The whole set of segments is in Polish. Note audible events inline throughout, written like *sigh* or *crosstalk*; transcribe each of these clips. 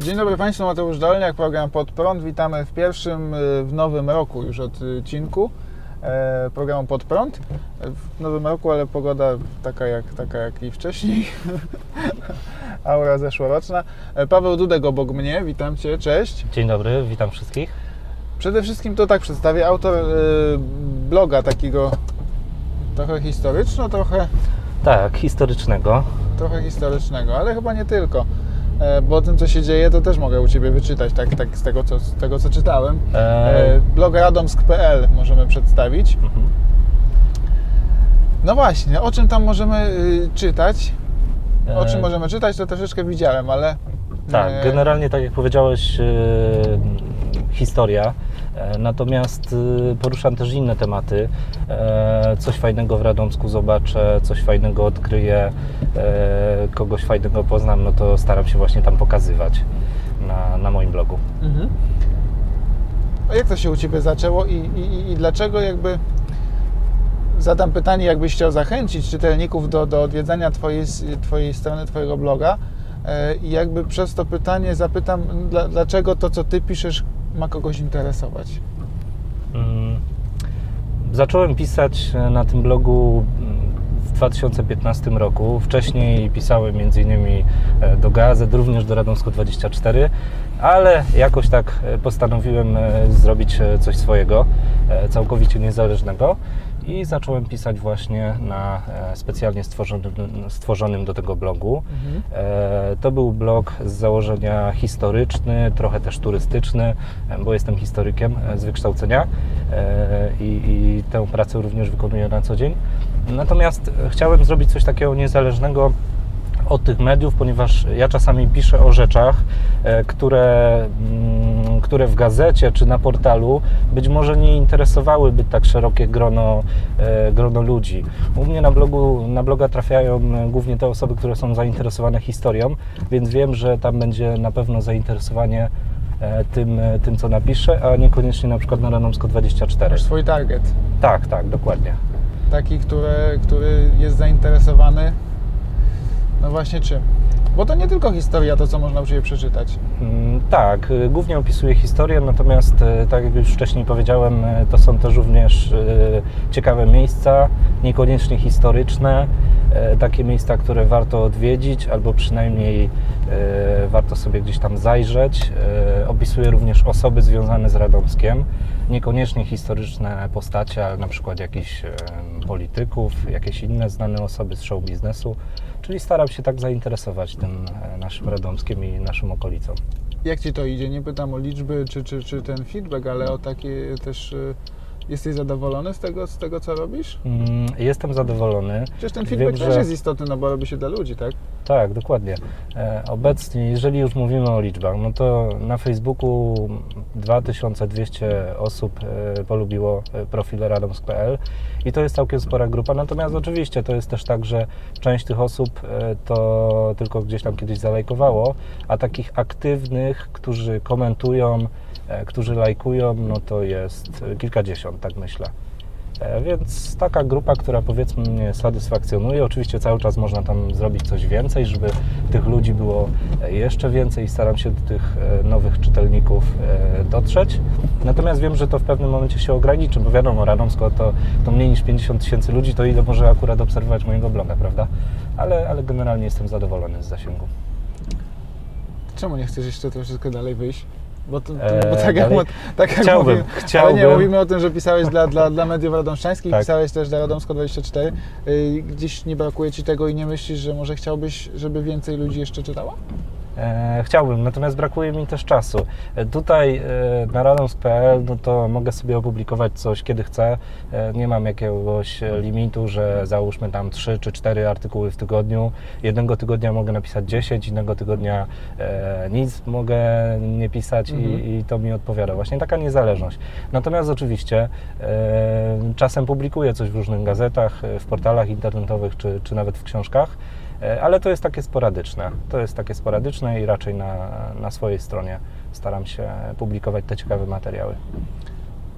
Dzień dobry Państwu, Mateusz Dolniak, program Pod Prąd. Witamy w pierwszym y, w nowym roku już odcinku e, programu Pod Prąd. W nowym roku, ale pogoda taka jak, taka jak i wcześniej. *laughs* Aura zeszłoroczna. E, Paweł Dudek obok mnie, witam Cię, cześć. Dzień dobry, witam wszystkich. Przede wszystkim to tak przedstawię, autor y, bloga takiego trochę historyczno, trochę, Tak, historycznego. trochę historycznego, ale chyba nie tylko. E, Bo o tym, co się dzieje, to też mogę u Ciebie wyczytać, tak, tak z, tego, co, z tego, co czytałem. E, E, Blog radomsk.pl możemy przedstawić. mhm. No właśnie, o czym tam możemy y, czytać? O czym E, możemy czytać, to troszeczkę widziałem, ale... Tak, generalnie tak jak powiedziałeś, e, historia. E, Natomiast e, poruszam też inne tematy. E, Coś fajnego w Radomsku zobaczę, coś fajnego odkryję, e, kogoś fajnego poznam, no to staram się właśnie tam pokazywać na, na moim blogu. Mhm. A jak to się u Ciebie zaczęło i, i, i dlaczego jakby... Zadam pytanie, jakbyś chciał zachęcić czytelników do, do odwiedzania twojej, twojej strony, Twojego bloga i jakby przez to pytanie zapytam, dla, dlaczego to, co Ty piszesz, ma kogoś interesować? Mm, Zacząłem pisać e, na tym blogu mm, w 2015 roku. Wcześniej pisałem m.in. e, do gazet, również do Radomsko 24, ale jakoś tak e, postanowiłem zrobić coś swojego, całkowicie niezależnego. I zacząłem pisać właśnie na e, specjalnie stworzonym, stworzonym do tego blogu. Mhm. E, To był blog z założenia historyczny, trochę też turystyczny, e, bo jestem historykiem z wykształcenia i, i tę pracę również wykonuję na co dzień. Natomiast chciałem zrobić coś takiego niezależnego od tych mediów, ponieważ ja czasami piszę o rzeczach, które, mm, które w gazecie czy na portalu być może nie interesowałyby tak szerokie grono, e, grono ludzi. U mnie na, blogu, na bloga trafiają e, głównie te osoby, które są zainteresowane historią, więc wiem, że tam będzie na pewno zainteresowanie e, tym, tym co napiszę, a niekoniecznie na przykład na Radomsko 24. Masz swój target. Tak, tak, dokładnie. taki, który, który jest zainteresowany, no właśnie czym? Bo to nie tylko historia, to co można u Ciebie przeczytać. Mm, Tak, y, głównie opisuję historię, natomiast y, tak jak już wcześniej powiedziałem, y, to są też również ciekawe miejsca, niekoniecznie historyczne, takie miejsca, które warto odwiedzić albo przynajmniej warto sobie gdzieś tam zajrzeć. Opisuję również osoby związane z Radomskiem, niekoniecznie historyczne postacie, ale na przykład jakichś polityków, jakieś inne znane osoby z show biznesu, czyli staram się tak zainteresować tym e, naszym Radomskiem i naszą okolicą. Jak Ci to idzie? Nie pytam o liczby czy, czy, czy ten feedback, ale o takie też... y, Jesteś zadowolony z tego, z tego, co robisz? Mm, Jestem zadowolony. Przecież ten feedback Wiem, też że- jest istotny, no bo robi się dla ludzi, tak? Tak, dokładnie. E, Obecnie, jeżeli już mówimy o liczbach, no to na Facebooku 2200 osób e, polubiło e, profil radomsk.pl i to jest całkiem spora grupa. Natomiast oczywiście to jest też tak, że część tych osób to tylko gdzieś tam kiedyś zalajkowało, a takich aktywnych, którzy komentują, którzy lajkują, no to jest kilkadziesiąt, tak myślę. E, Więc taka grupa, która powiedzmy mnie satysfakcjonuje. Oczywiście cały czas można tam zrobić coś więcej, żeby tych ludzi było e, jeszcze więcej i staram się do tych e, nowych czytelników dotrzeć. Natomiast wiem, że to w pewnym momencie się ograniczy, bo wiadomo, Radomsko to, to mniej niż 50 tysięcy ludzi, to ile może akurat obserwować mojego bloga, prawda? Ale, ale generalnie jestem zadowolony z zasięgu. Czemu nie chcesz jeszcze troszeczkę dalej wyjść? Bo, to, Eee, bo tak, jak, tak jak Chciałbym, mówimy, Ale nie, chciałbym. mówimy o tym, że pisałeś dla, dla, dla mediów radomszczańskich, Tak. pisałeś też dla Radomsko24. Yy, Gdzieś nie brakuje Ci tego i nie myślisz, że może chciałbyś, żeby więcej ludzi jeszcze czytało? E, chciałbym, natomiast brakuje mi też czasu. E, tutaj e, na radoms.pl no to mogę sobie opublikować coś kiedy chcę. Nie mam jakiegoś limitu, że załóżmy tam 3 czy 4 artykuły w tygodniu. Jednego tygodnia mogę napisać 10, innego tygodnia nic mogę nie pisać Mhm. i, i to mi odpowiada. Właśnie taka niezależność. Natomiast oczywiście czasem publikuję coś w różnych gazetach, w portalach internetowych czy, czy nawet w książkach. E, Ale to jest takie sporadyczne. To jest takie sporadyczne i raczej na, na swojej stronie staram się publikować te ciekawe materiały.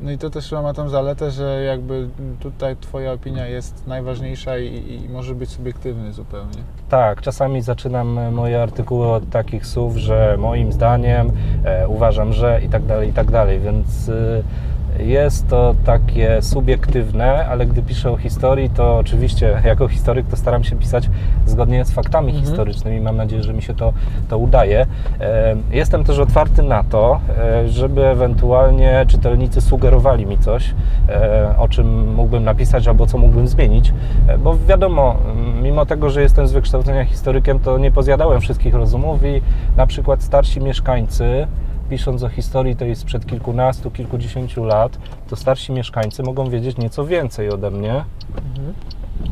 No i to też ma tą zaletę, że jakby tutaj twoja opinia jest najważniejsza i, i może być subiektywny zupełnie. Tak, czasami zaczynam moje artykuły od takich słów, że moim zdaniem e, uważam, że i tak dalej, i tak dalej, więc y, jest to takie subiektywne, ale gdy piszę o historii, to oczywiście jako historyk to staram się pisać zgodnie z faktami Mhm. historycznymi. Mam nadzieję, że mi się to, to udaje. E, Jestem też otwarty na to, e, żeby ewentualnie czytelnicy sugerowali mi coś, e, o czym mógłbym napisać albo co mógłbym zmienić, bo wiadomo, m, mimo tego, że jestem z wykształcenia historykiem, to nie pozjadałem wszystkich rozumów i na przykład starsi mieszkańcy, pisząc o historii tej sprzed kilkunastu, kilkudziesięciu lat, to starsi mieszkańcy mogą wiedzieć nieco więcej ode mnie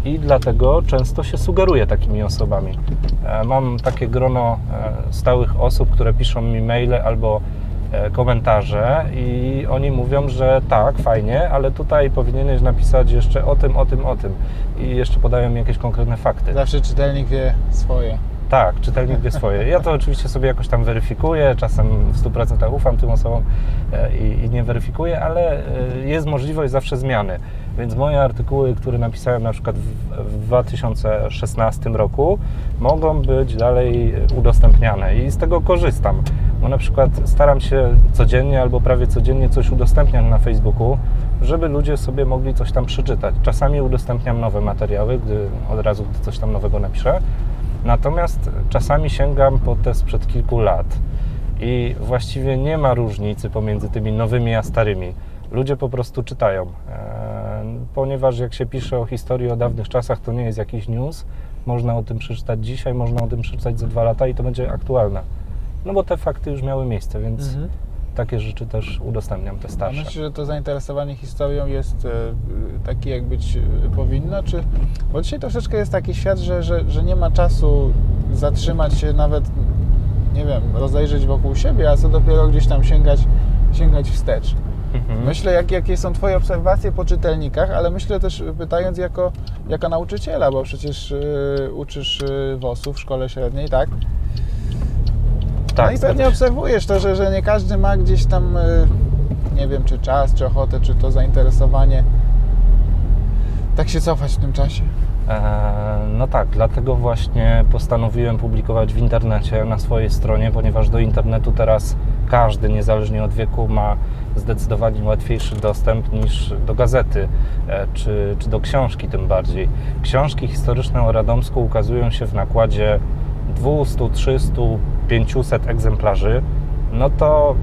i dlatego często się sugeruję takimi osobami. E, Mam takie grono e, stałych osób, które piszą mi maile albo e, komentarze i oni mówią, że tak, fajnie, ale tutaj powinieneś napisać jeszcze o tym, o tym, o tym i jeszcze podają mi jakieś konkretne fakty. Zawsze czytelnik wie swoje. Tak, czytelnik wie swoje. Ja to oczywiście sobie jakoś tam weryfikuję, czasem w 100% ufam tym osobom e, i, i nie weryfikuję, ale e, jest możliwość zawsze zmiany. Więc moje artykuły, które napisałem na przykład w, w 2016 roku, mogą być dalej udostępniane i z tego korzystam. Bo na przykład staram się codziennie albo prawie codziennie coś udostępniać na Facebooku, żeby ludzie sobie mogli coś tam przeczytać. Czasami udostępniam nowe materiały, gdy od razu gdy coś tam nowego napiszę. Natomiast czasami sięgam po te sprzed kilku lat i właściwie nie ma różnicy pomiędzy tymi nowymi a starymi. Ludzie po prostu czytają, e, ponieważ jak się pisze o historii o dawnych czasach, to nie jest jakiś news. Można o tym przeczytać dzisiaj, można o tym przeczytać za dwa lata i to będzie aktualne. No bo te fakty już miały miejsce, więc takie rzeczy też udostępniam, te A starsze. myślisz, że to zainteresowanie historią jest e, takie, jak być e, powinno? Czy... Bo dzisiaj troszeczkę jest taki świat, że, że, że nie ma czasu zatrzymać się, nawet, nie wiem, rozejrzeć wokół siebie, a co dopiero gdzieś tam sięgać, sięgać wstecz. Mhm. Myślę, jak, jakie są Twoje obserwacje po czytelnikach, ale myślę też pytając jako, jako nauczyciela, bo przecież e, uczysz e, WOS-u w szkole średniej, tak? Tak, no i pewnie obserwujesz to, że, że nie każdy ma gdzieś tam, e, nie wiem, czy czas, czy ochotę, czy to zainteresowanie tak się cofać w tym czasie. E, No tak, dlatego właśnie postanowiłem publikować w internecie na swojej stronie, ponieważ do internetu teraz każdy, niezależnie od wieku, ma zdecydowanie łatwiejszy dostęp niż do gazety e, czy, czy do książki tym bardziej. Książki historyczne o Radomsku ukazują się w nakładzie 200, 300, 500 egzemplarzy, no to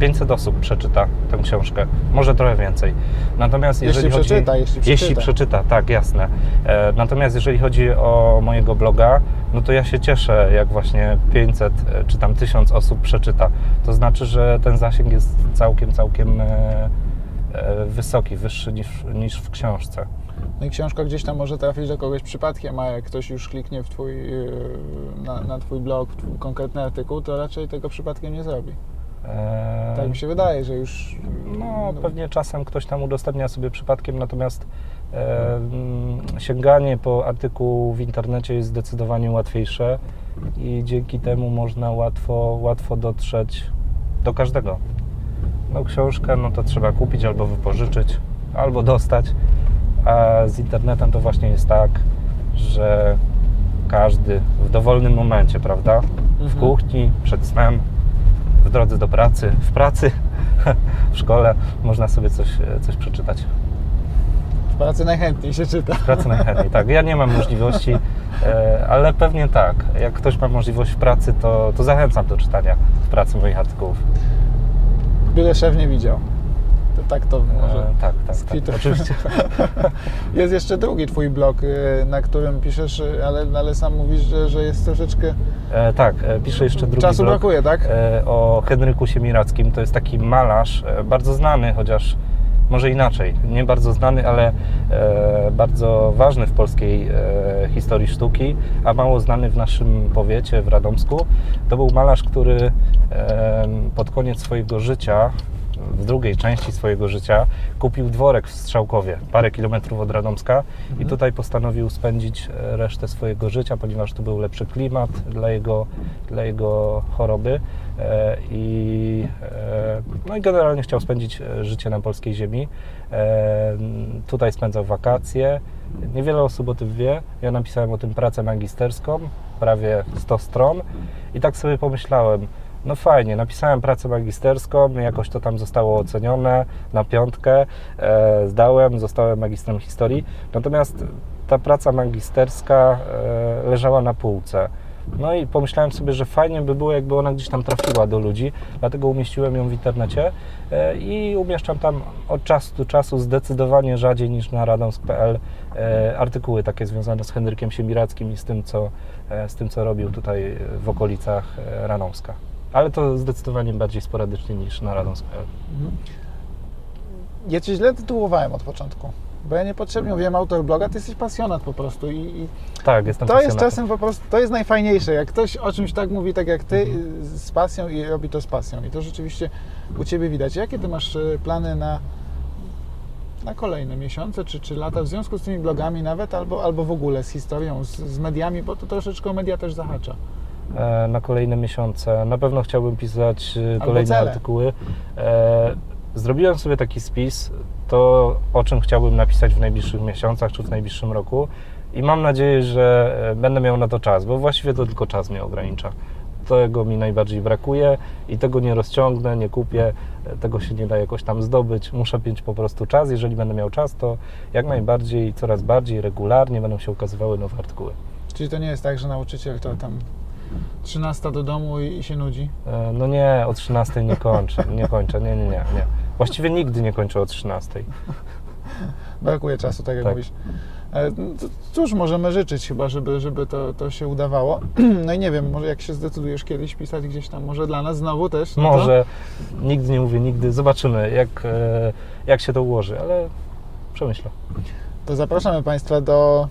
500 osób przeczyta tę książkę, może trochę więcej. Natomiast Jeśli jeżeli chodzi... przeczyta, jeśli Jeśli przeczyta. przeczyta, tak, jasne. E, Natomiast jeżeli chodzi o mojego bloga, no to ja się cieszę, jak właśnie 500 e, czy tam 1000 osób przeczyta. To znaczy, że ten zasięg jest całkiem, całkiem e, e, wysoki, wyższy niż, niż w książce. No i książka gdzieś tam może trafić do kogoś przypadkiem, a jak ktoś już kliknie w twój, e, na, na Twój blog, w twój konkretny artykuł, to raczej tego przypadkiem nie zrobi. E, Tak mi się wydaje, że już... No, pewnie czasem ktoś tam udostępnia sobie przypadkiem, natomiast e, sięganie po artykuł w internecie jest zdecydowanie łatwiejsze i dzięki temu można łatwo, łatwo dotrzeć do każdego. No, książkę no to trzeba kupić albo wypożyczyć, albo dostać, a z internetem to właśnie jest tak, że każdy w dowolnym momencie, prawda? W Mhm. kuchni, przed snem, w drodze do pracy, w pracy, *laughs* w szkole można sobie coś, coś przeczytać. W pracy najchętniej się czyta. W pracy najchętniej, tak. Ja nie mam możliwości, *laughs* e, ale pewnie tak. Jak ktoś ma możliwość w pracy, to, to zachęcam do czytania w pracy moich artykułów. Byle szef nie widział. Tak to może... E, tak, tak, tak, oczywiście. *laughs* Jest jeszcze drugi twój blog, e, na którym piszesz, e, ale, ale sam mówisz, że, że jest troszeczkę... E, tak, e, piszę jeszcze drugi Czasu blog. brakuje, tak? e, o Henryku Siemirackim. To jest taki malarz, e, bardzo znany, chociaż może inaczej, nie bardzo znany, ale e, bardzo ważny w polskiej e, historii sztuki, a mało znany w naszym powiecie, w Radomsku. To był malarz, który e, pod koniec swojego życia w drugiej części swojego życia kupił dworek w Strzałkowie, parę kilometrów od Radomska i Mhm. tutaj postanowił spędzić e, resztę swojego życia, ponieważ tu był lepszy klimat dla jego, dla jego choroby e, i, e, no i generalnie chciał spędzić życie na polskiej ziemi. Tutaj spędzał wakacje. Niewiele osób o tym wie. Ja napisałem o tym pracę magisterską, prawie 100 stron i tak sobie pomyślałem, no fajnie, napisałem pracę magisterską, jakoś to tam zostało ocenione na piątkę, e, zdałem, zostałem magistrem historii, natomiast ta praca magisterska e, leżała na półce. No i pomyślałem sobie, że fajnie by było, jakby ona gdzieś tam trafiła do ludzi, dlatego umieściłem ją w internecie e, i umieszczam tam od czasu do czasu zdecydowanie rzadziej niż na radomsk.pl e, artykuły takie związane z Henrykiem Siemirackim i z tym, co, e, z tym, co robił tutaj w okolicach Radomska. Ale to zdecydowanie bardziej sporadycznie niż na radomsk.pl. Mhm. Ja cię źle tytułowałem od początku, bo ja niepotrzebnie mówiłem autor bloga, ty jesteś pasjonat po prostu i, i Tak, jestem to jest pasjonatem. czasem po prostu, to jest najfajniejsze, jak ktoś o czymś tak mówi, tak jak ty, y, z pasją i robi to z pasją i to rzeczywiście u ciebie widać. Jakie ty masz y, plany na, na kolejne miesiące czy, czy lata w związku z tymi blogami nawet, albo, albo w ogóle z historią, z, z mediami, bo to troszeczkę media też zahacza. E, na kolejne miesiące. Na pewno chciałbym pisać e, Albo kolejne cele. artykuły. E, Zrobiłem sobie taki spis, to o czym chciałbym napisać w najbliższych miesiącach czy w najbliższym roku i mam nadzieję, że będę miał na to czas, bo właściwie to tylko czas mnie ogranicza. Tego mi najbardziej brakuje i tego nie rozciągnę, nie kupię, tego się nie da jakoś tam zdobyć. Muszę mieć po prostu czas. Jeżeli będę miał czas, to jak najbardziej, coraz bardziej regularnie będą się ukazywały nowe artykuły. Czyli to nie jest tak, że nauczyciel to tam 13 do domu i, się nudzi? E, No nie, o 13 nie kończę, nie kończę, nie, nie, nie, nie. Właściwie nigdy nie kończę o 13. *laughs* Brakuje czasu, tak jak Tak. mówisz. E, to Cóż, możemy życzyć chyba, żeby, żeby to, to się udawało. *clears throat* No i nie wiem, może jak się zdecydujesz kiedyś pisać gdzieś tam, może dla nas znowu też. no to- Może, nigdy nie mówię nigdy, zobaczymy jak, e, jak się to ułoży, ale przemyślę. To zapraszamy Państwa do.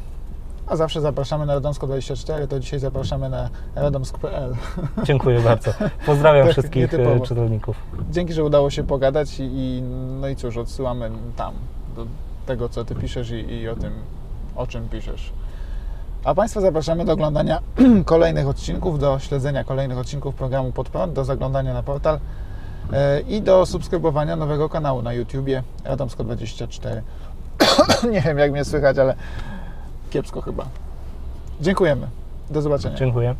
A zawsze zapraszamy na Radomsko24, to dzisiaj zapraszamy na radomsk.pl. Dziękuję bardzo. Pozdrawiam Tak, *laughs* wszystkich e, nietypowo. czytelników. Dzięki, że udało się pogadać i, i no i cóż, odsyłamy tam do tego, co Ty piszesz i, i o tym, o czym piszesz. A Państwa zapraszamy do oglądania *clears throat* kolejnych odcinków, do śledzenia kolejnych odcinków programu Podprąd, do zaglądania na portal e, i do subskrybowania nowego kanału na YouTubie Radomsko24. *clears throat* Nie wiem, jak mnie słychać, ale kiepsko chyba. Dziękujemy. Do zobaczenia. Dziękuję.